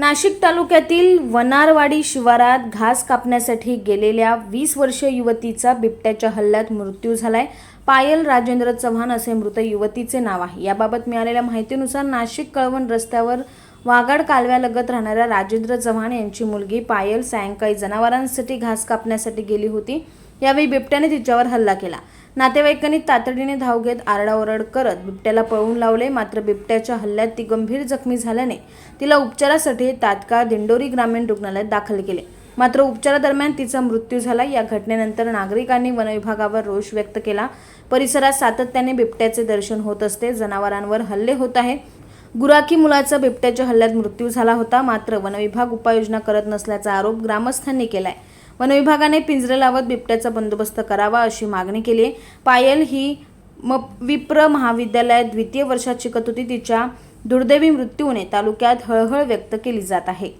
नाशिक तालुक्यातील वनारवाडी शिवारात घास कापण्यासाठी गेलेल्या वीस वर्षीय युवतीचा बिबट्याच्या हल्ल्यात मृत्यू झालाय. पायल राजेंद्र चव्हाण असे मृत युवतीचे नाव आहे. याबाबत मिळालेल्या माहितीनुसार नाशिक कळवण रस्त्यावर वागाड कालव्यालगत राहणाऱ्या राजेंद्र चव्हाण यांची मुलगी पायल सायंकाळी जनावरांसाठी घास कापण्यासाठी गेली होती. यावेळी बिबट्याने तिच्यावर हल्ला केला. नातेवाईकांनी तातडीने धाव घेत आरडाओरड करत बिबट्याला पळवून लावले. मात्र बिबट्याच्या हल्ल्यात ती गंभीर जखमी झाल्याने तिला उपचारासाठी तात्काळ दिंडोरी ग्रामीण रुग्णालयात दाखल केले. मात्र उपचारादरम्यान तिचा मृत्यू झाला. या घटनेनंतर नागरिकांनी वनविभागावर रोष व्यक्त केला. परिसरात सातत्याने बिबट्याचे दर्शन होत असते. जनावरांवर हल्ले होत आहेत. गुराखी मुलाचा बिबट्याच्या हल्ल्यात मृत्यू झाला होता. मात्र वनविभाग उपाययोजना करत नसल्याचा आरोप ग्रामस्थांनी केलाय. वनविभागाने पिंजरे लावत बिबट्याचा बंदोबस्त करावा अशी मागणी केली. आहे पायल ही म विप्र महाविद्यालयात द्वितीय वर्षात शिकत होती. तिच्या दुर्दैवी मृत्यूने तालुक्यात हळहळ व्यक्त केली जात आहे.